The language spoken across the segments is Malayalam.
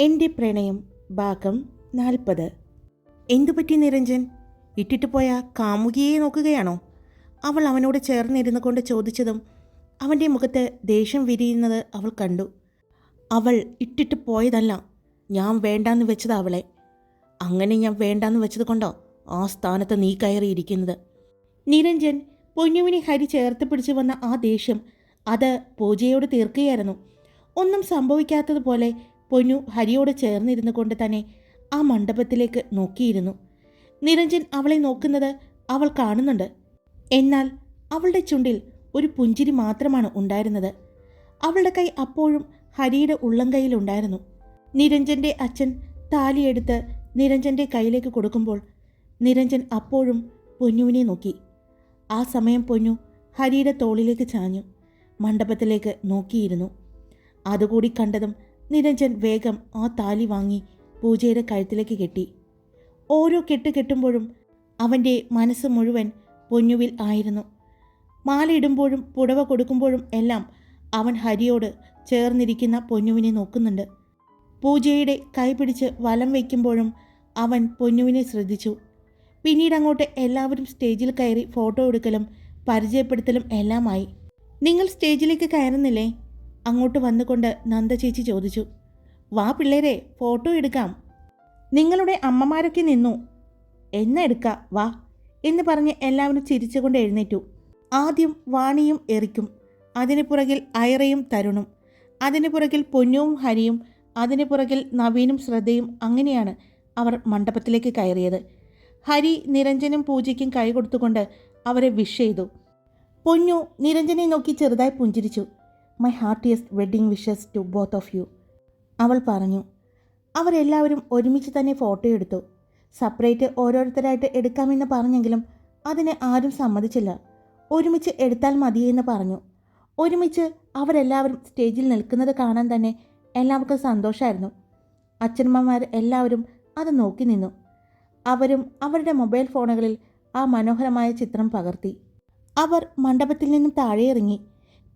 എന്റെ പ്രണയം ഭാഗം നാൽപ്പത്. എന്തുപറ്റി നിരഞ്ജൻ? ഇട്ടിട്ട് പോയ കാമുകിയെ നോക്കുകയാണോ? അവൾ അവനോട് ചേർന്നിരുന്നു കൊണ്ട് ചോദിച്ചതും അവന്റെ മുഖത്ത് ദേഷ്യം വിരിയുന്നത് അവൾ കണ്ടു. അവൾ ഇട്ടിട്ട് പോയതല്ല ഞാൻ വേണ്ടാന്ന് വെച്ചത് അവളെ. അങ്ങനെ ഞാൻ വേണ്ടാന്ന് വെച്ചത് കൊണ്ടോ ആ സ്ഥാനത്ത് നീ കയറിയിരിക്കുന്നത്? നിരഞ്ജൻ പൊന്നുവിനെ ഹരി ചേർത്ത് പിടിച്ചു വന്ന ആ ദേഷ്യം അത് പൂജയോട് തീർക്കുകയായിരുന്നു. ഒന്നും സംഭവിക്കാത്തതുപോലെ പൊന്നു ഹരിയോട് ചേർന്നിരുന്നു കൊണ്ട് തന്നെ ആ മണ്ഡപത്തിലേക്ക് നോക്കിയിരുന്നു. നിരഞ്ജൻ അവളെ നോക്കുന്നത് അവൾ കാണുന്നുണ്ട്. എന്നാൽ അവളുടെ ചുണ്ടിൽ ഒരു പുഞ്ചിരി മാത്രമാണ് ഉണ്ടായിരുന്നത്. അവളുടെ കൈ അപ്പോഴും ഹരിയുടെ ഉള്ളംകൈയിലുണ്ടായിരുന്നു നിരഞ്ജന്റെ അച്ഛൻ താലിയെടുത്ത് നിരഞ്ജന്റെ കയ്യിലേക്ക് കൊടുക്കുമ്പോൾ നിരഞ്ജൻ അപ്പോഴും പൊന്നുവിനെ നോക്കി. ആ സമയം പൊന്നു ഹരിയുടെ തോളിലേക്ക് ചാഞ്ഞു. മണ്ഡപത്തിലേക്ക് നോക്കിയിരുന്നു. അതുകൂടി കണ്ടതും നിരഞ്ജൻ വേഗം ആ താലി വാങ്ങി പൂജയുടെ കഴുത്തിലേക്ക് കെട്ടി. ഓരോ കെട്ട് കെട്ടുമ്പോഴും അവന്റെ മനസ്സ് മുഴുവൻ പൊന്നുവിൽ ആയിരുന്നു. മാലയിടുമ്പോഴും പുടവ കൊടുക്കുമ്പോഴും എല്ലാം അവൻ ഹരിയോട് ചേർന്നിരിക്കുന്ന പൊന്നുവിനെ നോക്കുന്നുണ്ട്. പൂജയുടെ കൈ പിടിച്ച് വലം വയ്ക്കുമ്പോഴും അവൻ പൊന്നുവിനെ ശ്രദ്ധിച്ചു. പിന്നീട് അങ്ങോട്ട് എല്ലാവരും സ്റ്റേജിൽ കയറി ഫോട്ടോ എടുക്കലും പരിചയപ്പെടുത്തലും എല്ലാമായി. നിങ്ങൾ സ്റ്റേജിലേക്ക് കയറുന്നില്ലേ? അങ്ങോട്ട് വന്നുകൊണ്ട് നന്ദ ചേച്ചി ചോദിച്ചു വാ പിള്ളേരെ ഫോട്ടോ എടുക്കാം. നിങ്ങളുടെ അമ്മമാരൊക്കെ നിന്നു. എന്ന എടുക്ക വാ എന്ന് പറഞ്ഞ് എല്ലാവരും ചിരിച്ചുകൊണ്ട് എഴുന്നേറ്റു. ആദ്യം വാണിയും എറിക്കും അതിനു പുറകിൽ ഐറയും തരുണും അതിനു പുറകിൽ പൊന്നുവും ഹരിയും അതിനു പുറകിൽ നവീനും ശ്രദ്ധയും അങ്ങനെയാണ് അവർ മണ്ഡപത്തിലേക്ക് കയറിയത്. ഹരി നിരഞ്ജനും പൂജയ്ക്കും കൈ കൊടുത്തുകൊണ്ട് അവരെ വിഷ് ചെയ്തു. പൊന്നു നിരഞ്ജനെ നോക്കി ചെറുതായി പുഞ്ചിരിച്ചു. My heartiest wedding wishes to both of you അവൾ പറഞ്ഞു അവരെല്ലാവരും ഒരുമിച്ച് തന്നെ ഫോട്ടോ എടുത്തു. സെപ്പറേറ്റ് ഓരോരുത്തരായിട്ട് എടുക്കാമെന്ന് പറഞ്ഞെങ്കിലും അതിന് ആരും സമ്മതിച്ചില്ല. ഒരുമിച്ച് എടുത്താൽ മതിയെന്ന് പറഞ്ഞു. ഒരുമിച്ച് അവരെല്ലാവരും സ്റ്റേജിൽ നിൽക്കുന്നത് കാണാൻ തന്നെ എല്ലാവർക്കും സന്തോഷമായിരുന്നു അച്ഛനമ്മമാർ എല്ലാവരും അത് നോക്കി നിന്നു. അവരും അവരുടെ മൊബൈൽ ഫോണുകളിൽ ആ മനോഹരമായ ചിത്രം പകർത്തി. അവർ മണ്ഡപത്തിൽ നിന്നും താഴെ ഇറങ്ങി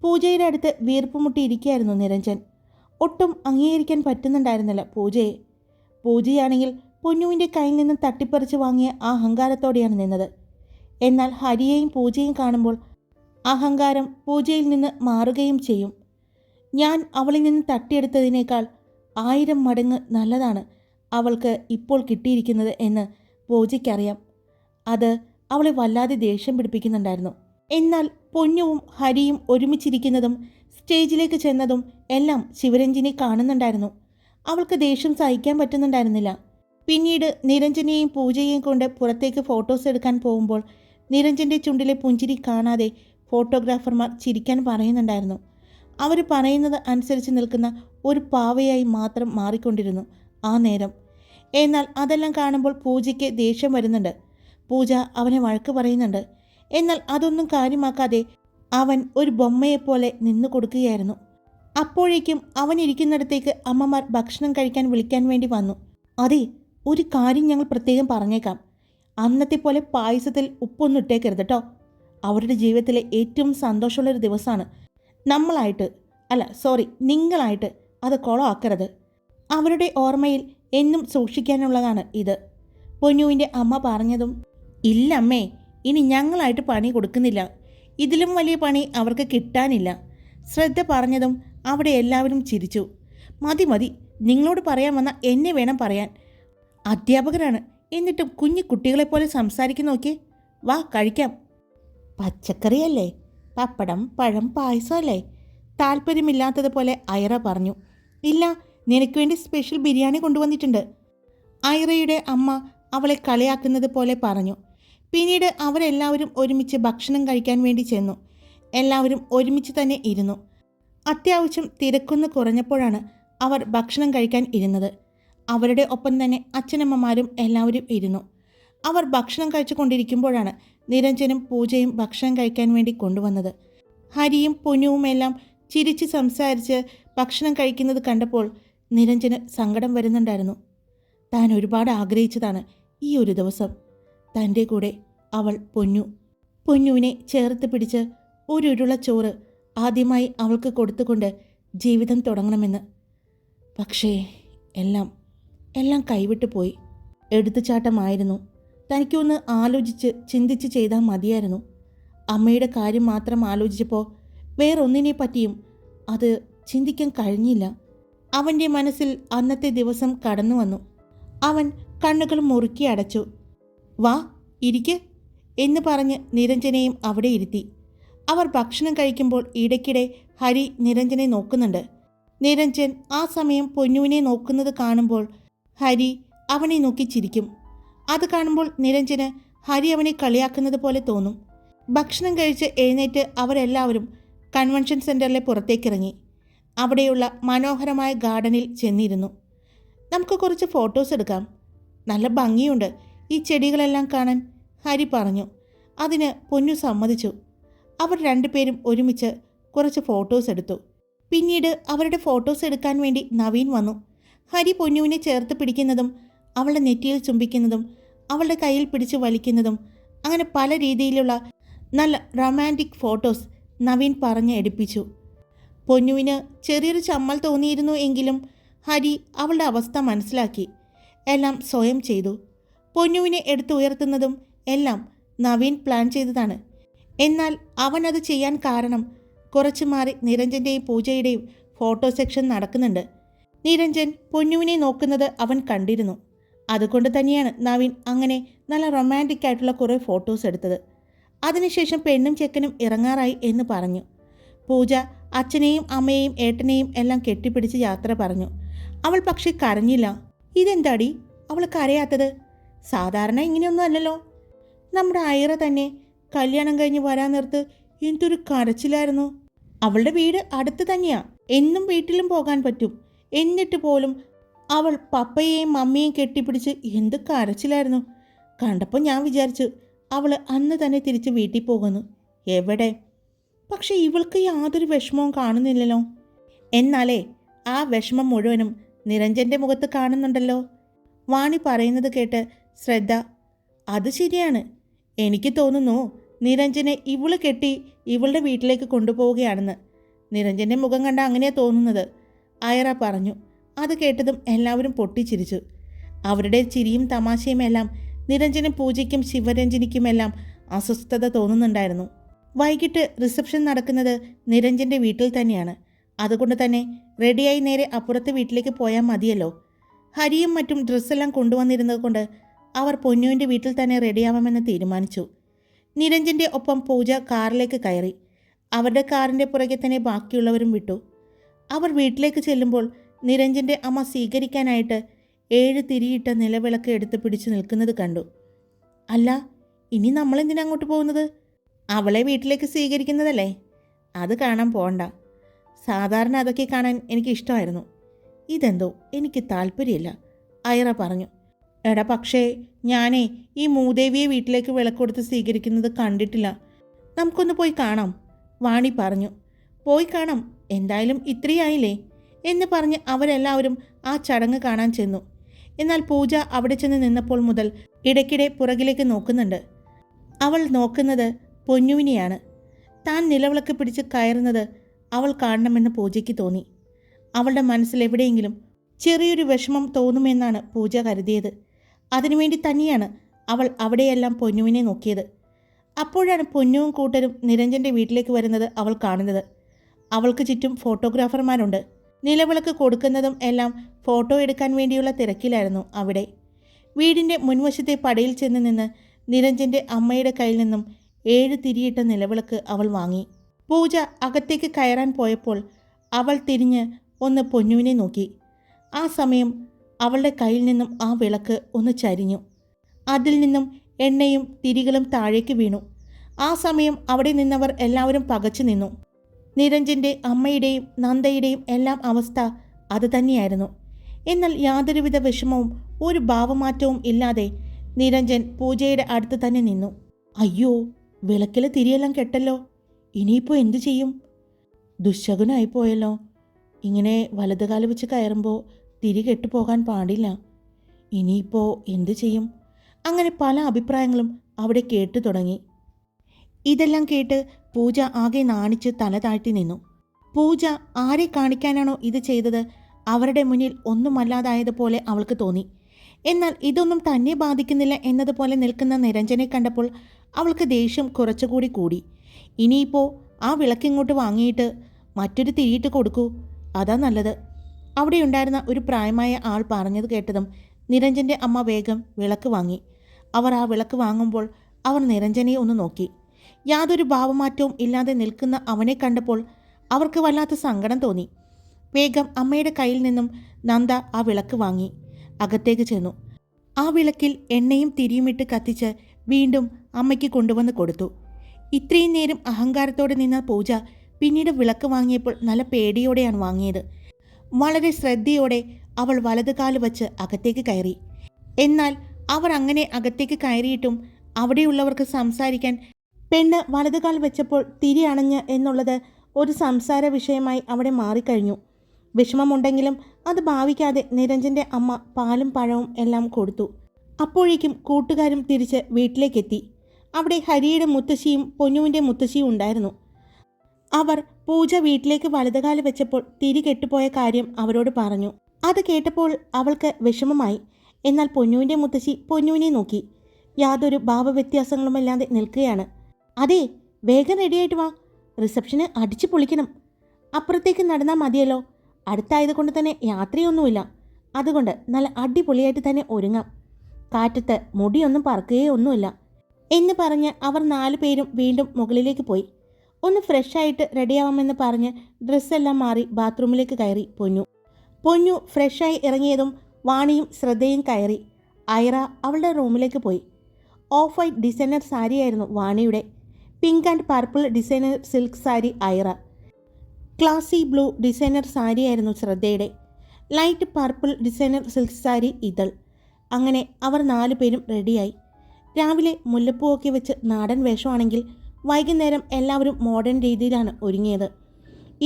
പൂജയുടെ അടുത്ത് വീർപ്പുമുട്ടിയിരിക്കുകയായിരുന്നു നിരഞ്ജൻ. ഒട്ടും അംഗീകരിക്കാൻ പറ്റുന്നുണ്ടായിരുന്നില്ല പൂജയെ. പൂജയാണെങ്കിൽ പൊന്നുവിന്റെ കയ്യിൽ നിന്ന് തട്ടിപ്പറിച്ച് വാങ്ങിയ ആ അഹങ്കാരത്തോടെയാണ് നിന്നത്. എന്നാൽ ഹരിയെയും പൂജയും കാണുമ്പോൾ അഹങ്കാരം പൂജയിൽ നിന്ന് മാറുകയും ചെയ്യും. ഞാൻ അവളിൽ നിന്ന് തട്ടിയെടുത്തതിനേക്കാൾ ആയിരം മടങ്ങ് നല്ലതാണ് അവൾക്ക് ഇപ്പോൾ കിട്ടിയിരിക്കുന്നത് എന്ന് പൂജയ്ക്കറിയാം. അത് അവളെ വല്ലാതെ ദേഷ്യം പിടിപ്പിക്കുന്നുണ്ടായിരുന്നു. എന്നാൽ പൊന്നുവും ഹരിയും ഒരുമിച്ചിരിക്കുന്നതും സ്റ്റേജിലേക്ക് ചെന്നതും എല്ലാം ശിവരഞ്ജിനെ കാണുന്നുണ്ടായിരുന്നു. അവൾക്ക് ദേഷ്യം സഹിക്കാൻ പറ്റുന്നുണ്ടായിരുന്നില്ല. പിന്നീട് നിരഞ്ജനെയും പൂജയെയും കൊണ്ട് പുറത്തേക്ക് ഫോട്ടോസ് എടുക്കാൻ പോകുമ്പോൾ നിരഞ്ജന്റെ ചുണ്ടിലെ പുഞ്ചിരി കാണാതെ ഫോട്ടോഗ്രാഫർമാർ ചിരിക്കാൻ പറയുന്നുണ്ടായിരുന്നു. അവർ പറയുന്നത് അനുസരിച്ച് നിൽക്കുന്ന ഒരു പാവയായി മാത്രം മാറിക്കൊണ്ടിരുന്നു ആ നേരം. എന്നാൽ അതെല്ലാം കാണുമ്പോൾ പൂജയ്ക്ക് ദേഷ്യം വരുന്നുണ്ട്. പൂജ അവനെ വഴക്ക് പറയുന്നുണ്ട്. എന്നാൽ അതൊന്നും കാര്യമാക്കാതെ അവൻ ഒരു ബൊമ്മയെപ്പോലെ നിന്നു കൊടുക്കുകയായിരുന്നു. അപ്പോഴേക്കും അവൻ ഇരിക്കുന്നിടത്തേക്ക് അമ്മമാർ ഭക്ഷണം കഴിക്കാൻ വിളിക്കാൻ വേണ്ടി വന്നു. അതെ ഒരു കാര്യം ഞങ്ങൾ പ്രത്യേകം പറഞ്ഞേക്കാം. അന്നത്തെ പോലെ പായസത്തിൽ ഉപ്പൊന്നും ഇട്ടേക്കരുത് കേട്ടോ അവരുടെ ജീവിതത്തിലെ ഏറ്റവും സന്തോഷമുള്ളൊരു ദിവസമാണ്. നമ്മളായിട്ട് അല്ല സോറി നിങ്ങളായിട്ട് അത് കുളമാക്കരുത്. അവരുടെ ഓർമ്മയിൽ എന്നും സൂക്ഷിക്കാനുള്ളതാണ് ഇത്. പൊന്നുവിന്റെ അമ്മ പറഞ്ഞതും ഇല്ല അമ്മേ ഇനി ഞങ്ങളായിട്ട് പണി കൊടുക്കുന്നില്ല. ഇതിലും വലിയ പണി അവർക്ക് കിട്ടാനില്ല. ശ്രദ്ധ പറഞ്ഞതും അവിടെ എല്ലാവരും ചിരിച്ചു. മതി മതി നിങ്ങളോട് പറയാൻ വന്ന എന്നെ വേണം പറയാൻ. അധ്യാപകരാണ് എന്നിട്ടും കുഞ്ഞു കുട്ടികളെപ്പോലെ സംസാരിക്കുന്ന നോക്കിയേ. വാ കഴിക്കാം. പച്ചക്കറിയല്ലേ? പപ്പടം പഴം പായസമല്ലേ താല്പര്യമില്ലാത്തതുപോലെ ഐറ പറഞ്ഞു. ഇല്ല നിനക്ക് വേണ്ടി സ്പെഷ്യൽ ബിരിയാണി കൊണ്ടുവന്നിട്ടുണ്ട്. ഐറയുടെ അമ്മ അവളെ കളിയാക്കുന്നത് പോലെ പറഞ്ഞു. പിന്നീട് അവരെല്ലാവരും ഒരുമിച്ച് ഭക്ഷണം കഴിക്കാൻ വേണ്ടി ചെന്നു. എല്ലാവരും ഒരുമിച്ച് തന്നെ ഇരുന്നു. അത്യാവശ്യം തിരക്കൊന്ന് കുറഞ്ഞപ്പോഴാണ് അവർ ഭക്ഷണം കഴിക്കാൻ ഇരുന്നത്. അവരുടെ ഒപ്പം തന്നെ അച്ഛനമ്മമാരും എല്ലാവരും ഇരുന്നു. അവർ ഭക്ഷണം കഴിച്ചു കൊണ്ടിരിക്കുമ്പോഴാണ് നിരഞ്ജനും പൂജയും ഭക്ഷണം കഴിക്കാൻ വേണ്ടി കൊണ്ടുവന്നത്. ഹരിയും പൊന്നുവും എല്ലാം ചിരിച്ച് സംസാരിച്ച് ഭക്ഷണം കഴിക്കുന്നത് കണ്ടപ്പോൾ നിരഞ്ജന് സങ്കടം വരുന്നുണ്ടായിരുന്നു. താൻ ഒരുപാട് ആഗ്രഹിച്ചതാണ് ഈ ഒരു ദിവസം. തന്റെ കൂടെ അവൾ പൊന്നു. പൊന്നുവിനെ ചേർത്ത് പിടിച്ച് ഒരു ഉരുള ചോറ് ആദ്യമായി അവൾക്ക് കൊടുത്തുകൊണ്ട് ജീവിതം തുടങ്ങണമെന്ന്. പക്ഷേ എല്ലാം എല്ലാം കൈവിട്ടു പോയി. എടുത്തുചാട്ടമായിരുന്നു. തനിക്കൊന്ന് ആലോചിച്ച് ചിന്തിച്ച് ചെയ്താൽ മതിയായിരുന്നു. അമ്മയുടെ കാര്യം മാത്രം ആലോചിച്ചപ്പോൾ വേറൊന്നിനെ പറ്റിയും അത് ചിന്തിക്കാൻ കഴിഞ്ഞില്ല. അവന്റെ മനസ്സിൽ അന്നത്തെ ദിവസം കടന്നു വന്നു അവൻ കണ്ണുകൾ മുറുക്കി അടച്ചു. വാ ഇരിക്ക് എന്ന് പറഞ്ഞ് നിരഞ്ജനയും അവിടെ ഇരുത്തി. അവർ ഭക്ഷണം കഴിക്കുമ്പോൾ ഇടയ്ക്കിടെ ഹരി നിരഞ്ജനെ നോക്കുന്നുണ്ട്. നിരഞ്ജൻ ആ സമയം പൊന്നുവിനെ നോക്കുന്നത് കാണുമ്പോൾ ഹരി അവനെ നോക്കി ചിരിക്കും. അത് കാണുമ്പോൾ നിരഞ്ജന് ഹരി അവനെ കളിയാക്കുന്നത് പോലെ തോന്നും. ഭക്ഷണം കഴിച്ച് എഴുന്നേറ്റ് അവരെല്ലാവരും കൺവെൻഷൻ സെന്ററിലെ പുറത്തേക്കിറങ്ങി. അവിടെയുള്ള മനോഹരമായ ഗാർഡനിൽ ചെന്നിരുന്നു. നമുക്ക് കുറച്ച് ഫോട്ടോസ് എടുക്കാം. നല്ല ഭംഗിയുണ്ട്. ഈ ചെടികളെല്ലാം കാണാൻ ഹരി പറഞ്ഞു. അതിന് പൊന്നു സമ്മതിച്ചു. അവർ രണ്ടുപേരും ഒരുമിച്ച് കുറച്ച് ഫോട്ടോസ് എടുത്തു. പിന്നീട് അവരുടെ ഫോട്ടോസ് എടുക്കാൻ വേണ്ടി നവീൻ വന്നു. ഹരി പൊന്നുവിനെ ചേർത്ത് പിടിക്കുന്നതും അവളുടെ നെറ്റിയിൽ ചുംബിക്കുന്നതും അവളുടെ കയ്യിൽ പിടിച്ച് വലിക്കുന്നതും അങ്ങനെ പല രീതിയിലുള്ള നല്ല റൊമാന്റിക് ഫോട്ടോസ് നവീൻ പറഞ്ഞ് എടുപ്പിച്ചു. പൊന്നുവിന് ചെറിയൊരു ചമ്മൽ തോന്നിയിരുന്നു എങ്കിലും ഹരി അവളുടെ അവസ്ഥ മനസ്സിലാക്കി. എല്ലാം സ്വയം ചെയ്തു. പൊന്നുവിനെ എടുത്തുയർത്തുന്നതും എല്ലാം നവീൻ പ്ലാൻ ചെയ്തതാണ്. എന്നാൽ അവൻ അത് ചെയ്യാൻ കാരണം കുറച്ചു മാറി നിരഞ്ജന്റെയും പൂജയുടെയും ഫോട്ടോ സെക്ഷൻ നടക്കുന്നുണ്ട്. നിരഞ്ജൻ പൊന്നുവിനെ നോക്കുന്നത് അവൻ കണ്ടിരുന്നു. അതുകൊണ്ട് തന്നെയാണ് നവീൻ അങ്ങനെ നല്ല റൊമാന്റിക് ആയിട്ടുള്ള കുറേ ഫോട്ടോസ് എടുത്തത്. അതിനുശേഷം പെണ്ണും ചെക്കനും ഇറങ്ങാറായി എന്ന് പറഞ്ഞു. പൂജ അച്ഛനെയും അമ്മയെയും ഏട്ടനെയും എല്ലാം കെട്ടിപ്പിടിച്ച് യാത്ര പറഞ്ഞു. അവൾ പക്ഷേ കരഞ്ഞില്ല. ഇതെന്താടി? അവൾ കരയാത്തത് സാധാരണ ഇങ്ങനെയൊന്നും അല്ലല്ലോ. നമ്മുടെ അയറ തന്നെ കല്യാണം കഴിഞ്ഞ് വരാൻ നേരത്ത് എന്തൊരു കരച്ചിലായിരുന്നു. അവളുടെ വീട് അടുത്ത് തന്നെയാ. എന്നും വീട്ടിലും പോകാൻ പറ്റും. എന്നിട്ട് പോലും അവൾ പപ്പയെയും മമ്മിയെയും കെട്ടിപ്പിടിച്ച് എന്ത് കരച്ചിലായിരുന്നു. കണ്ടപ്പോൾ ഞാൻ വിചാരിച്ചു അവൾ അന്ന് തന്നെ തിരിച്ച് വീട്ടിൽ പോകുന്നു. എവിടെ? പക്ഷെ ഇവൾക്ക് യാതൊരു വിഷമവും കാണുന്നില്ലല്ലോ. എന്നാലേ ആ വിഷമം മുഴുവനും നിരഞ്ജന്റെ മുഖത്ത് കാണുന്നുണ്ടല്ലോ. വാണി പറയുന്നത് കേട്ട് ശ്രദ്ധ. അത് ശരിയാണ്. എനിക്ക് തോന്നുന്നു നിരഞ്ജനെ ഇവൾ കെട്ടി ഇവളുടെ വീട്ടിലേക്ക് കൊണ്ടുപോവുകയാണെന്ന്. നിരഞ്ജന്റെ മുഖം കണ്ട അങ്ങനെയാ തോന്നുന്നത്. അയറ പറഞ്ഞു. അത് കേട്ടതും എല്ലാവരും പൊട്ടിച്ചിരിച്ചു. അവരുടെ ചിരിയും തമാശയും എല്ലാം നിരഞ്ജനും പൂജയ്ക്കും ശിവരഞ്ജനിക്കുമെല്ലാം അസ്വസ്ഥത തോന്നുന്നുണ്ടായിരുന്നു. വൈകിട്ട് റിസപ്ഷൻ നടക്കുന്നത് നിരഞ്ജന്റെ വീട്ടിൽ തന്നെയാണ്. അതുകൊണ്ട് തന്നെ റെഡിയായി നേരെ അപ്പുറത്തെ വീട്ടിലേക്ക് പോയാൽ മതിയല്ലോ. ഹരിയും മറ്റും ഡ്രസ്സെല്ലാം കൊണ്ടുവന്നിരുന്നത് കൊണ്ട് അവർ പൊന്നുവിന്റെ വീട്ടിൽ തന്നെ റെഡിയാവാമെന്ന് തീരുമാനിച്ചു. നിരഞ്ജന്റെ ഒപ്പം പൂജ കാറിലേക്ക് കയറി. അവരുടെ കാറിന്റെ പുറകെ തന്നെ ബാക്കിയുള്ളവരും വിട്ടു. അവർ വീട്ടിലേക്ക് ചെല്ലുമ്പോൾ നിരഞ്ജന്റെ അമ്മ സ്വീകരിക്കാനായിട്ട് ഏഴ് തിരിയിട്ട നിലവിളക്ക് എടുത്ത് പിടിച്ചു നിൽക്കുന്നത് കണ്ടു. അല്ല ഇനി നമ്മളെന്തിനാ അങ്ങോട്ട് പോകുന്നത്? അവളെ വീട്ടിലേക്ക് സ്വീകരിക്കുന്നതല്ലേ? അത് കാണാൻ പോകണ്ട സാധാരണ അതൊക്കെ കാണാൻ എനിക്ക് ഇഷ്ടമായിരുന്നു. ഇതെന്തോ എനിക്ക് താല്പര്യമില്ല അയറ പറഞ്ഞു. എടാ പക്ഷേ ഞാനേ ഈ മൂദേവിയെ വീട്ടിലേക്ക് വിളക്കൊടുത്ത് സ്വീകരിക്കുന്നത് കണ്ടിട്ടില്ല. നമുക്കൊന്ന് പോയി കാണാം വാണി പറഞ്ഞു. പോയി കാണാം എന്തായാലും ഇത്രയായില്ലേ? എന്ന് പറഞ്ഞ് അവരെല്ലാവരും ആ ചടങ്ങ് കാണാൻ ചെന്നു. എന്നാൽ പൂജ അവിടെ ചെന്ന് നിന്നപ്പോൾ മുതൽ ഇടയ്ക്കിടെ പുറകിലേക്ക് നോക്കുന്നുണ്ട്. അവൾ നോക്കുന്നത് പൊന്നുവിനെയാണ്. താൻ നിലവിളക്ക് പിടിച്ച് കയറുന്നത് അവൾ കാണണമെന്ന് പൂജയ്ക്ക് തോന്നി. അവളുടെ മനസ്സിൽ എവിടെയെങ്കിലും ചെറിയൊരു വിഷമം തോന്നുമെന്നാണ് പൂജ കരുതിയത്. അതിനുവേണ്ടി തന്നെയാണ് അവൾ അവിടെയെല്ലാം പൊന്നുവിനെ നോക്കിയത്. അപ്പോഴാണ് പൊന്നുവും കൂട്ടരും നിരഞ്ജന്റെ വീട്ടിലേക്ക് വരുന്നത് അവൾ കാണുന്നത്. അവൾക്ക് ചുറ്റും ഫോട്ടോഗ്രാഫർമാരുണ്ട്. നിലവിളക്ക് കൊടുക്കുന്നതും എല്ലാം ഫോട്ടോ എടുക്കാൻ വേണ്ടിയുള്ള തിരക്കിലായിരുന്നു അവിടെ. വീടിന്റെ മുൻവശത്തെ പടയിൽ ചെന്ന് നിന്ന് നിരഞ്ജന്റെ അമ്മയുടെ കയ്യിൽ നിന്നും ഏഴ് തിരിയിട്ട നിലവിളക്ക് അവൾ വാങ്ങി. പൂജ അകത്തേക്ക് കയറാൻ പോയപ്പോൾ അവൾ തിരിഞ്ഞ് ഒന്ന് പൊന്നുവിനെ നോക്കി. ആ സമയം അവളുടെ കയ്യിൽ നിന്നും ആ വിളക്ക് ഒന്ന് ചരിഞ്ഞു. അതിൽ നിന്നും എണ്ണയും തിരികളും താഴേക്ക് വീണു. ആ സമയം അവിടെ നിന്നവർ എല്ലാവരും പകച്ചു നിന്നു. നിരഞ്ജന്റെ അമ്മയുടെയും നന്ദയുടെയും എല്ലാം അവസ്ഥ അത് തന്നെയായിരുന്നു. എന്നാൽ യാതൊരുവിധ വിഷമവും ഒരു ഭാവമാറ്റവും ഇല്ലാതെ നിരഞ്ജൻ പൂജയുടെ അടുത്ത് തന്നെ നിന്നു. അയ്യോ വിളക്കിലെ തിരിയെല്ലാം കെട്ടല്ലോ. ഇനിയിപ്പോൾ എന്തു ചെയ്യും? ദുശകുനായി പോയല്ലോ ഇങ്ങനെ വലതുകാലം വെച്ച് കയറുമ്പോൾ തിരി പോകാൻ പാടില്ല. ഇനിയിപ്പോൾ എന്തു ചെയ്യും? അങ്ങനെ പല അഭിപ്രായങ്ങളും അവിടെ കേട്ടു തുടങ്ങി. ഇതെല്ലാം കേട്ട് പൂജ ആകെ നാണിച്ച് തല താഴ്ത്തി നിന്നു. പൂജ ആരെ കാണിക്കാനാണോ ഇത് ചെയ്തത്? അവരുടെ മുന്നിൽ ഒന്നുമല്ലാതായതുപോലെ അവൾക്ക് തോന്നി. എന്നാൽ ഇതൊന്നും തന്നെ ബാധിക്കുന്നില്ല എന്നതുപോലെ നിൽക്കുന്ന നിരഞ്ജനെ കണ്ടപ്പോൾ അവൾക്ക് ദേഷ്യം കുറച്ചുകൂടി കൂടി. ഇനിയിപ്പോൾ ആ വിളക്കിങ്ങോട്ട് വാങ്ങിയിട്ട് മറ്റൊരു തിരിയിട്ട് കൊടുക്കൂ. അതാ നല്ലത്. അവിടെ ഉണ്ടായിരുന്ന ഒരു പ്രായമായ ആൾ പറഞ്ഞത് കേട്ടതും നിരഞ്ജന്റെ അമ്മ വേഗം വിളക്ക് വാങ്ങി. അവർ ആ വിളക്ക് വാങ്ങുമ്പോൾ അവർ നിരഞ്ജനെ ഒന്ന് നോക്കി. യാതൊരു ഭാവമാറ്റവും ഇല്ലാതെ നിൽക്കുന്ന അവനെ കണ്ടപ്പോൾ അവർക്ക് വല്ലാത്ത സങ്കടം തോന്നി. വേഗം അമ്മയുടെ കയ്യിൽ നിന്നും നന്ദ ആ വിളക്ക് വാങ്ങി. അകത്തേക്ക് ചെന്നു. ആ വിളക്കിൽ എണ്ണയും തിരിയുമിട്ട് കത്തിച്ച് വീണ്ടും അമ്മയ്ക്ക് കൊണ്ടുവന്ന് കൊടുത്തു. ഇത്രയും നേരം അഹങ്കാരത്തോടെ നിന്ന പൂജ പിന്നീട് വിളക്ക് വാങ്ങിയപ്പോൾ നല്ല പേടിയോടെയാണ് വാങ്ങിയത്. വളരെ ശ്രദ്ധയോടെ അവൾ വലതുകാൽ വച്ച് അകത്തേക്ക് കയറി. എന്നാൽ അവർ അങ്ങനെ അകത്തേക്ക് കയറിയിട്ടും അവിടെയുള്ളവർക്ക് സംസാരിക്കാൻ പെണ്ണ് വലതുകാൽ വെച്ചപ്പോൾ തിരി അണഞ്ഞ് എന്നുള്ളത് ഒരു സംസാര വിഷയമായി അവിടെ മാറിക്കഴിഞ്ഞു. വിഷമമുണ്ടെങ്കിലും അത് ഭാവിക്കാതെ നിരഞ്ജന്റെ അമ്മ പാലും പഴവും എല്ലാം കൊടുത്തു. അപ്പോഴേക്കും കൂട്ടുകാരും തിരിച്ച് വീട്ടിലേക്കെത്തി. അവിടെ ഹരിയുടെ മുത്തശ്ശിയും പൊന്നുവിന്റെ മുത്തശ്ശിയും ഉണ്ടായിരുന്നു. അവർ പൂജ വീട്ടിലേക്ക് വലതുകാൽ വെച്ചപ്പോൾ തിരി കെട്ടുപോയ കാര്യം അവരോട് പറഞ്ഞു. അത് കേട്ടപ്പോൾ അവൾക്ക് വിഷമമായി. എന്നാൽ പൊന്നുവിന്റെ മുത്തശ്ശി പൊന്നുവിനെ നോക്കി. യാതൊരു ഭാവവ്യത്യാസങ്ങളുമില്ലാതെ നിൽക്കുകയാണ്. അതെ വേഗം റെഡിയായിട്ട് വാ. റിസപ്ഷന് അടിച്ചു പൊളിക്കണം. അപ്പുറത്തേക്ക് നടന്നാൽ മതിയല്ലോ. അടുത്തായത് കൊണ്ട് തന്നെ യാത്രയൊന്നുമില്ല. അതുകൊണ്ട് നല്ല അടിപൊളിയായിട്ട് തന്നെ ഒരുങ്ങാം. കാറ്റത്ത് മുടിയൊന്നും പറക്കുകയോ ഒന്നുമില്ല എന്ന് പറഞ്ഞ് അവർ നാലു പേരും വീണ്ടും മുകളിലേക്ക് പോയി. ഒന്ന് ഫ്രഷായിട്ട് റെഡിയാവാമെന്ന് പറഞ്ഞ് ഡ്രസ്സെല്ലാം മാറി ബാത്റൂമിലേക്ക് കയറി പൊന്നു. പൊന്നു ഫ്രഷായി ഇറങ്ങിയതും വാണിയും ശ്രദ്ധയും കയറി. ഐറ അവളുടെ റൂമിലേക്ക് പോയി. ഓഫ് വൈറ്റ് ഡിസൈനർ സാരിയായിരുന്നു വാണിയുടെ. Pink and purple designer silk sari Aira. Classy blue designer സാരിയായിരുന്നു ശ്രദ്ധയുടെ. Light purple designer silk sari Ithal. അങ്ങനെ അവർ നാലു പേരും റെഡിയായി രാവിലെ മുല്ലപ്പൂവൊക്കെ വെച്ച് നാടൻ വേഷമാണെങ്കിൽ വൈകുന്നേരം എല്ലാവരും മോഡേൺ രീതിയിലാണ് ഒരുങ്ങിയത്.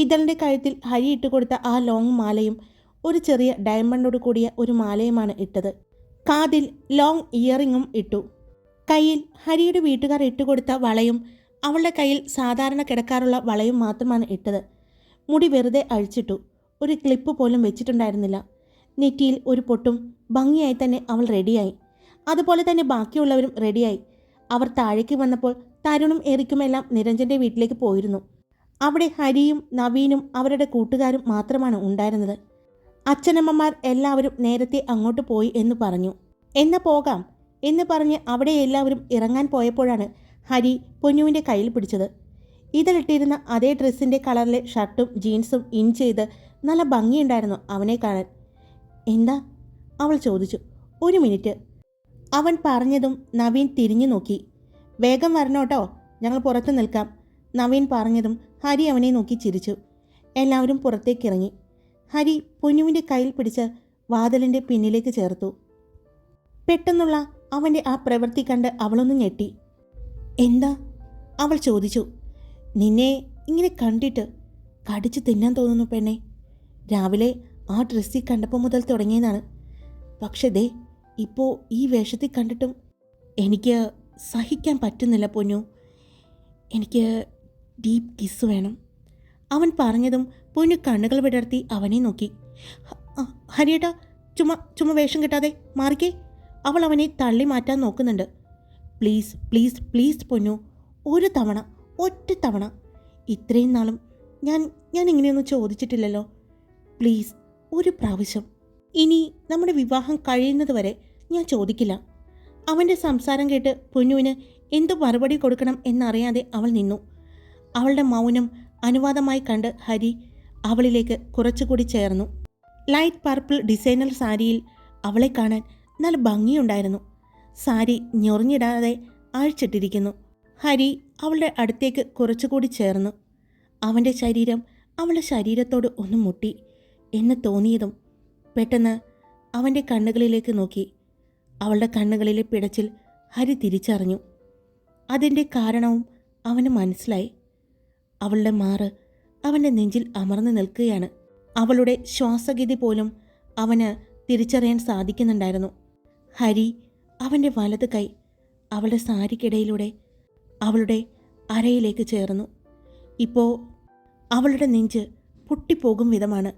ഇതളിന്റെ കഴുത്തിൽ ഹരി ഇട്ട് കൊടുത്ത ആ ലോങ് മാലയും ഒരു ചെറിയ ഡയമണ്ടോട് കൂടിയ ഒരു മാലയുമാണ് ഇട്ടത്. കാതിൽ ലോങ് ഇയറിങ്ങും ഇട്ടു. കയ്യിൽ ഹരിയുടെ വീട്ടുകാർ ഇട്ടുകൊടുത്ത വളയും അവളുടെ കയ്യിൽ സാധാരണ കിടക്കാറുള്ള വളയും മാത്രമാണ് ഇട്ടത്. മുടി വെറുതെ അഴിച്ചിട്ടു. ഒരു ക്ലിപ്പ് പോലും വെച്ചിട്ടുണ്ടായിരുന്നില്ല. നെറ്റിയിൽ ഒരു പൊട്ടും ഭംഗിയായി തന്നെ അവൾ റെഡിയായി അതുപോലെ തന്നെ ബാക്കിയുള്ളവരും റെഡിയായി അവർ താഴേക്ക് വന്നപ്പോൾ തരുണും എറിക്കുമെല്ലാം നിരഞ്ജന്റെ വീട്ടിലേക്ക് പോയിരുന്നു. അവിടെ ഹരിയും നവീനും അവരുടെ കൂട്ടുകാരും മാത്രമാണ് ഉണ്ടായിരുന്നത്. അച്ഛനമ്മമാർ എല്ലാവരും നേരത്തെ അങ്ങോട്ട് പോയി എന്ന് പറഞ്ഞു. എന്നാ പോകാം എന്ന് പറഞ്ഞ് അവിടെ എല്ലാവരും ഇറങ്ങാൻ പോയപ്പോഴാണ് ഹരി പൊന്നുവിന്റെ കയ്യിൽ പിടിച്ചത്. ഇതിലിട്ടിരുന്ന അതേ ഡ്രസ്സിന്റെ കളറിലെ ഷർട്ടും ജീൻസും ഇൻ ചെയ്ത് നല്ല ഭംഗിയുണ്ടായിരുന്നു അവനെ കാണാൻ. എന്താ? അവൾ ചോദിച്ചു. ഒരു മിനിറ്റ് അവൻ പറഞ്ഞതും നവീൻ തിരിഞ്ഞു നോക്കി. വേഗം വരണോട്ടോ ഞങ്ങൾ പുറത്ത് നിൽക്കാം. നവീൻ പറഞ്ഞതും ഹരി അവനെ നോക്കി ചിരിച്ചു. എല്ലാവരും പുറത്തേക്കിറങ്ങി. ഹരി പൊന്നുവിന്റെ കയ്യിൽ പിടിച്ച് വാതിലിന്റെ പിന്നിലേക്ക് ചേർത്തു. പെട്ടെന്നുള്ള അവന്റെ ആ പ്രവൃത്തി കണ്ട് അവളൊന്ന് ഞെട്ടി. എന്താ? അവൾ ചോദിച്ചു. നിന്നെ ഇങ്ങനെ കണ്ടിട്ട് കടിച്ചു തിന്നാൻ തോന്നുന്നു പെണ്ണെ. രാവിലെ ആ ഡ്രസ്സിൽ കണ്ടപ്പോൾ മുതൽ തുടങ്ങിയതാണ്. പക്ഷേ ദേ ഇപ്പോൾ ഈ വേഷത്തിൽ കണ്ടിട്ടും എനിക്ക് സഹിക്കാൻ പറ്റുന്നില്ല പൊന്നു. എനിക്ക് ഡീപ് കിസ് വേണം. അവൻ പറഞ്ഞതും പൊന്നു കണ്ണുകൾ വിടർത്തി അവനെ നോക്കി. ഹരിയേട്ടാ ചുമ ചുമ വേഷം കിട്ടാതെ മാറിക്കേ. അവൾ അവനെ തള്ളി മാറ്റാൻ നോക്കുന്നുണ്ട്. പ്ലീസ് പ്ലീസ് പ്ലീസ് പൊന്നു ഒരു തവണ ഒറ്റ തവണ. ഇത്രയും നാളും ഞാൻ ഞാൻ ഇങ്ങനെയൊന്നും ചോദിച്ചിട്ടില്ലല്ലോ. പ്ലീസ് ഒരു പ്രാവശ്യം. ഇനി നമ്മുടെ വിവാഹം കഴിയുന്നത് വരെ ഞാൻ ചോദിക്കില്ല. അവന്റെ സംസാരം കേട്ട് പൊന്നുവിന് എന്തു മറുപടി കൊടുക്കണം എന്നറിയാതെ അവൾ നിന്നു. അവളുടെ മൗനം അനുവാദമായി കണ്ട് ഹരി അവളിലേക്ക് കുറച്ചുകൂടി ചേർന്നു. ലൈറ്റ് പർപ്പിൾ ഡിസൈനർ സാരിയിൽ അവളെ കാണാൻ നല്ല ഭംഗിയുണ്ടായിരുന്നു. സാരി ഞൊറിഞ്ഞിടാതെ അഴിച്ചിട്ടിരിക്കുന്നു. ഹരി അവളുടെ അടുത്തേക്ക് കുറച്ചുകൂടി ചേർന്നു. അവന്റെ ശരീരം അവളുടെ ശരീരത്തോട് ഒന്ന് മുട്ടി എന്ന് തോന്നിയതും പെട്ടെന്ന് അവന്റെ കണ്ണുകളിലേക്ക് നോക്കി. അവളുടെ കണ്ണുകളിലെ പിടച്ചിൽ ഹരി തിരിച്ചറിഞ്ഞു. അതിന്റെ കാരണവും അവന് മനസ്സിലായി. അവളുടെ മാറ് അവന്റെ നെഞ്ചിൽ അമർന്നു നിൽക്കുകയാണ്. അവളുടെ ശ്വാസഗതി പോലും അവന് തിരിച്ചറിയാൻ സാധിക്കുന്നുണ്ടായിരുന്നു. ഹരി അവന്റെ വലത് കൈ അവളുടെ സാരിക്കിടയിലൂടെ അവളുടെ അരയിലേക്ക് ചേർന്നു. ഇപ്പോൾ അവളുടെ നെഞ്ച് പൊട്ടിപ്പോകും വിധമാണ്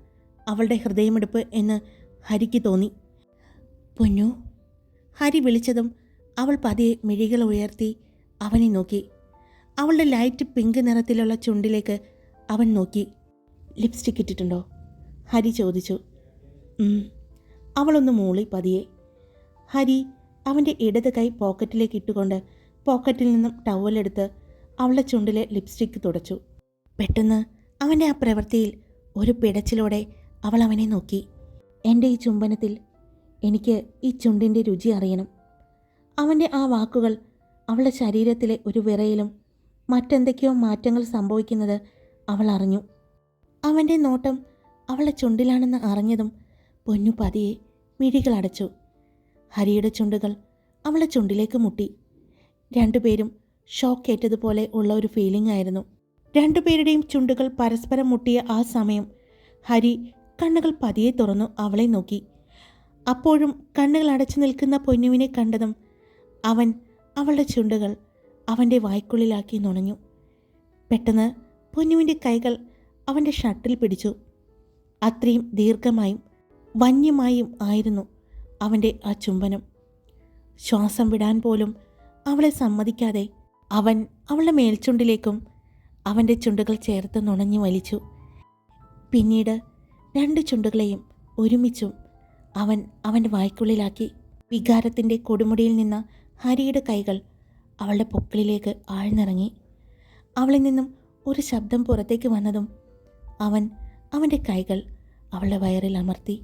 അവളുടെ ഹൃദയമെടുപ്പ് എന്ന് ഹരിക്ക് തോന്നി. പൊന്നു ഹരി വിളിച്ചതും അവൾ പതിയെ മിഴികൾ ഉയർത്തി അവനെ നോക്കി. അവളുടെ ലൈറ്റ് പിങ്ക് നിറത്തിലുള്ള ചുണ്ടിലേക്ക് അവൻ നോക്കി. ലിപ്സ്റ്റിക് ഇട്ടിട്ടുണ്ടോ? ഹരി ചോദിച്ചു. അവളൊന്ന് മൂളി പതിയെ. ഹരി അവന്റെ ഇടത് കൈ പോക്കറ്റിലേക്ക് ഇട്ടുകൊണ്ട് പോക്കറ്റിൽ നിന്നും ടവലെടുത്ത് അവളുടെ ചുണ്ടിലെ ലിപ്സ്റ്റിക് തുടച്ചു. പെട്ടെന്ന് അവന്റെ ആ പ്രവൃത്തിയിൽ ഒരു പിടച്ചിലോടെ അവൾ അവനെ നോക്കി. എന്റെ ഈ ചുംബനത്തിൽ എനിക്ക് ഈ ചുണ്ടിന്റെ രുചി അറിയണം. അവന്റെ ആ വാക്കുകൾ അവളുടെ ശരീരത്തിലെ ഒരു വിറയിലും മറ്റെന്തൊക്കെയോ മാറ്റങ്ങൾ സംഭവിക്കുന്നത് അവൾ അറിഞ്ഞു. അവന്റെ നോട്ടം അവളുടെ ചുണ്ടിലാണെന്ന് അറിഞ്ഞതും പൊന്നു പതിയെ മിഴികൾ അടച്ചു. ഹരിയുടെ ചുണ്ടുകൾ അവളെ ചുണ്ടിലേക്ക് മുട്ടി. രണ്ടുപേരും ഷോക്ക് ഏറ്റതുപോലെ ഉള്ള ഒരു ഫീലിംഗ് ആയിരുന്നു. രണ്ടുപേരുടെയും ചുണ്ടുകൾ പരസ്പരം മുട്ടിയ ആ സമയം ഹരി കണ്ണുകൾ പതിയെ തുറന്നു അവളെ നോക്കി. അപ്പോഴും കണ്ണുകൾ അടച്ചു നിൽക്കുന്ന പൊന്നുവിനെ കണ്ടതും അവൻ അവളുടെ ചുണ്ടുകൾ അവന്റെ വായ്ക്കുള്ളിലാക്കി നുണഞ്ഞു. പെട്ടെന്ന് പൊന്നുവിന്റെ കൈകൾ അവന്റെ ഷട്ടിൽ പിടിച്ചു. അത്രയും ദീർഘമായും വന്യമായും ആയിരുന്നു അവന്റെ ആ ചുംബനം. ശ്വാസം വിടാൻ പോലും അവളെ സമ്മതിക്കാതെ അവൻ അവളുടെ മേൽച്ചുണ്ടിലേക്കും അവന്റെ ചുണ്ടുകൾ ചേർത്ത് നുണഞ്ഞു വലിച്ചു. പിന്നീട് രണ്ട് ചുണ്ടുകളെയും ഒരുമിച്ചും അവൻ അവന്റെ വായ്ക്കുള്ളിലാക്കി വികാരത്തിന്റെ കൊടുമുടിയിൽ നിന്ന് ഹരിയുടെ കൈകൾ അവളുടെ പൊക്കിളിലേക്ക് ആഴ്ന്നിറങ്ങി. അവളിൽ നിന്നും ഒരു ശബ്ദം പുറത്തേക്ക് വന്നതും അവൻ അവന്റെ കൈകൾ അവളുടെ വയറിൽ അമർത്തി.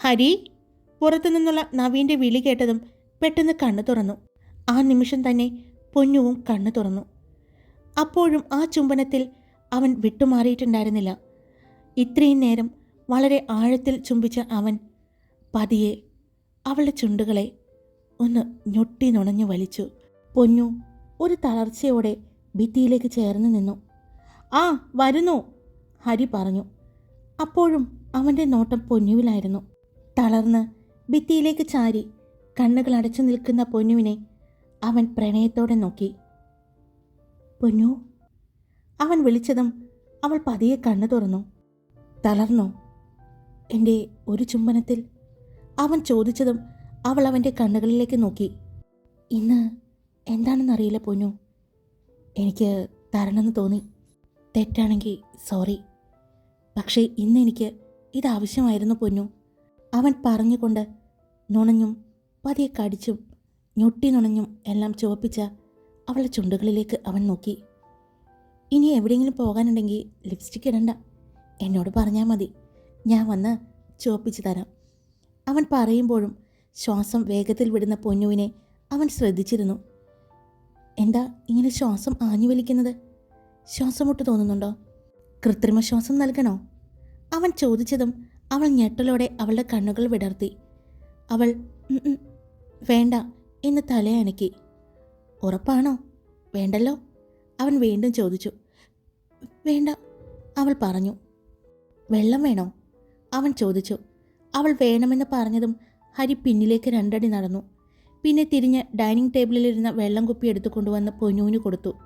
ഹരി പുറത്തു നിന്നുള്ള നവീന്റെ വിളി കേട്ടതും പെട്ടെന്ന് കണ്ണു തുറന്നു. ആ നിമിഷം തന്നെ പൊന്നുവും കണ്ണു തുറന്നു. അപ്പോഴും ആ ചുംബനത്തിൽ അവൻ വിട്ടുമാറിയിട്ടുണ്ടായിരുന്നില്ല. ഇത്രയും നേരം വളരെ ആഴത്തിൽ ചുംബിച്ച അവൻ പതിയെ അവളുടെ ചുണ്ടുകളെ ഒന്ന് ഞൊട്ടി നുണഞ്ഞു വലിച്ചു. പൊന്നു ഒരു തളർച്ചയോടെ ഭിത്തിയിലേക്ക് ചേർന്ന് നിന്നു. ആ വരുന്നു ഹരി പറഞ്ഞു. അപ്പോഴും അവന്റെ നോട്ടം പൊന്നുവിലായിരുന്നു. തളർന്ന് ഭിത്തിയിലേക്ക് ചാരി കണ്ണുകൾ അടച്ചു നിൽക്കുന്ന പൊന്നുവിനെ അവൻ പ്രണയത്തോടെ നോക്കി. പൊന്നു അവൻ വിളിച്ചതും അവൾ പതിയെ കണ്ണു തുറന്നു. തളർന്നു? എന്റെ ഒരു ചുംബനത്തിൽ അവൻ ചോദിച്ചതും അവൾ അവന്റെ കണ്ണുകളിലേക്ക് നോക്കി. ഇന്ന് എന്താണെന്നറിയില്ല പൊന്നു. എനിക്ക് തരണമെന്ന് തോന്നി. തെറ്റാണെങ്കിൽ സോറി. പക്ഷേ ഇന്ന് എനിക്ക് ഇതാവശ്യമായിരുന്നു പൊന്നു. അവൻ പറഞ്ഞുകൊണ്ട് നുണഞ്ഞും പതിയെ കടിച്ചും ഞൊട്ടി നുണഞ്ഞും എല്ലാം ചുവപ്പിച്ച അവളുടെ ചുണ്ടുകളിലേക്ക് അവൻ നോക്കി. ഇനി എവിടെയെങ്കിലും പോകാനുണ്ടെങ്കിൽ ലിപ്സ്റ്റിക് ഇടണ്ട. എന്നോട് പറഞ്ഞാൽ മതി. ഞാൻ വന്ന് ചുവപ്പിച്ച് തരാം. അവൻ പറയുമ്പോഴും ശ്വാസം വേഗത്തിൽ വിടുന്ന പൊന്നുവിനെ അവൻ ശ്രദ്ധിച്ചിരുന്നു. എന്താ ഇങ്ങനെ ശ്വാസം ആഞ്ഞു വലിക്കുന്നത്? ശ്വാസം മുട്ട് തോന്നുന്നുണ്ടോ? കൃത്രിമ ശ്വാസം നൽകണോ? അവൻ ചോദിച്ചതും അവൾ ഞെട്ടലോടെ അവളുടെ കണ്ണുകൾ വിടർത്തി. അവൾ "ഉം, ഉം, വേണ്ട എന്ന് തലയനക്കി ഉറപ്പാണോ? വേണ്ടല്ലോ അവൻ വീണ്ടും ചോദിച്ചു. വേണ്ട അവൾ പറഞ്ഞു. വെള്ളം വേണോ? അവൻ ചോദിച്ചു. അവൾ വേണമെന്ന് പറഞ്ഞതും ഹരി പിന്നിലേക്ക് രണ്ടടി നടന്നു. പിന്നെ തിരിഞ്ഞ് ഡൈനിങ് ടേബിളിലിരുന്ന വെള്ളം കുപ്പി എടുത്തു കൊണ്ടുവന്ന് പൊന്നൂന് കൊടുത്തു.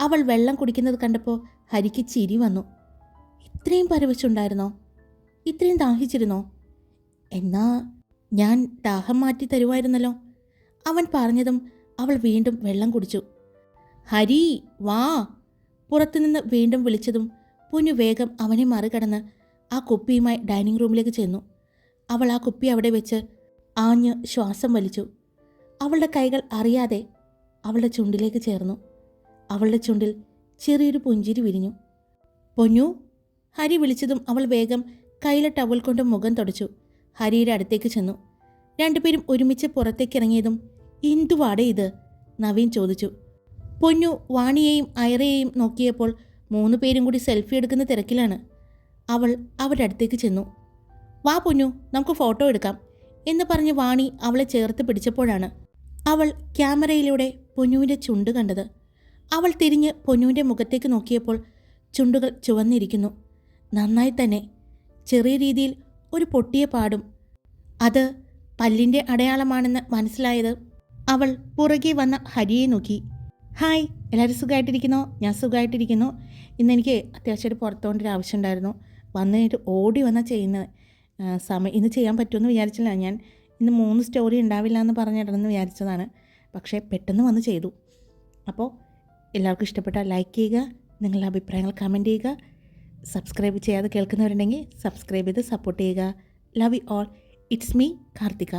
അവൾ വെള്ളം കുടിക്കുന്നത് കണ്ടപ്പോൾ ഹരിക്ക് ചിരി വന്നു. ഇത്രയും പരവശുണ്ടായിരുന്നോ ഇത്രയും ദാഹിച്ചിരുന്നോ? എന്നാ ഞാൻ ദാഹം മാറ്റി തരുമായിരുന്നല്ലോ. അവൻ പറഞ്ഞതും അവൾ വീണ്ടും വെള്ളം കുടിച്ചു. ഹരി വാ. പുറത്തുനിന്ന് വീണ്ടും വിളിച്ചതും പൊന്നു വേഗം അവനെ മറികടന്ന് ആ കുപ്പിയുമായി ഡൈനിങ് റൂമിലേക്ക് ചെന്നു. അവൾ ആ കുപ്പി അവിടെ വെച്ച് ആഞ്ഞ് ശ്വാസം വലിച്ചു. അവളുടെ കൈകൾ അറിയാതെ അവളുടെ ചുണ്ടിലേക്ക് ചേർന്നു. അവളുടെ ചുണ്ടിൽ ചെറിയൊരു പുഞ്ചിരി വിരിഞ്ഞു. പൊന്നു ഹരി വിളിച്ചതും അവൾ വേഗം കയ്യിലെ ടവൽ കൊണ്ട് മുഖം തുടച്ചു. ഹരിയുടെ അടുത്തേക്ക് ചെന്നു. രണ്ടുപേരും ഒരുമിച്ച് പുറത്തേക്ക് ഇറങ്ങിയതും എന്തുവാടെ ഇത്? നവീൻ ചോദിച്ചു. പൊന്നു വാണിയെയും ഐറയെയും നോക്കിയപ്പോൾ മൂന്ന് പേരും കൂടി സെൽഫി എടുക്കുന്ന തിരക്കിലാണ്. അവൾ അവരുടെ അടുത്തേക്ക് ചെന്നു. വാ പൊന്നു നമുക്ക് ഫോട്ടോ എടുക്കാം എന്ന് പറഞ്ഞ് വാണി അവളെ ചേർത്ത് പിടിച്ചപ്പോഴാണ് അവൾ ക്യാമറയിലൂടെ പൊന്നുവിന്റെ ചുണ്ട് കണ്ടത്. അവൾ തിരിഞ്ഞ് പൊന്നുവിന്റെ മുഖത്തേക്ക് നോക്കിയപ്പോൾ ചുണ്ടുകൾ ചുവന്നിരിക്കുന്നു. നന്നായി തന്നെ. ചെറിയ രീതിയിൽ ഒരു പൊട്ടിയ പാടും. അത് പല്ലിന്റെ അടയാളമാണെന്ന് മനസ്സിലായത് അവൾ പുറകെ വന്ന ഹരിയെ നോക്കി. ഹായ് എല്ലാവരും സുഖമായിട്ടിരിക്കുന്നോ ഞാൻ സുഖമായിട്ടിരിക്കുന്നു ഇന്നെനിക്ക് അത്യാവശ്യമായിട്ട് പുറത്തുകൊണ്ടൊരു ആവശ്യമുണ്ടായിരുന്നു വന്നിട്ട് ഓടി വന്നാൽ ചെയ്യുന്നത്. സമയം ഇന്ന് ചെയ്യാൻ പറ്റുമെന്ന് വിചാരിച്ചില്ല. ഞാൻ ഇന്ന് മൂന്ന് സ്റ്റോറി ഉണ്ടാവില്ല എന്ന് പറഞ്ഞിടണമെന്ന് വിചാരിച്ചതാണ്. പക്ഷേ പെട്ടെന്ന് വന്ന് ചെയ്തു. അപ്പോൾ എല്ലാവർക്കും ഇഷ്ടപ്പെട്ടാൽ ലൈക്ക് ചെയ്യുക നിങ്ങളുടെ അഭിപ്രായങ്ങൾ കമന്റ് ചെയ്യുക സബ്സ്ക്രൈബ് ചെയ്യാതെ കേൾക്കുന്നവരുണ്ടെങ്കിൽ സബ്സ്ക്രൈബ് ചെയ്ത് സപ്പോർട്ട് ചെയ്യുക. Love you all it's me Karthika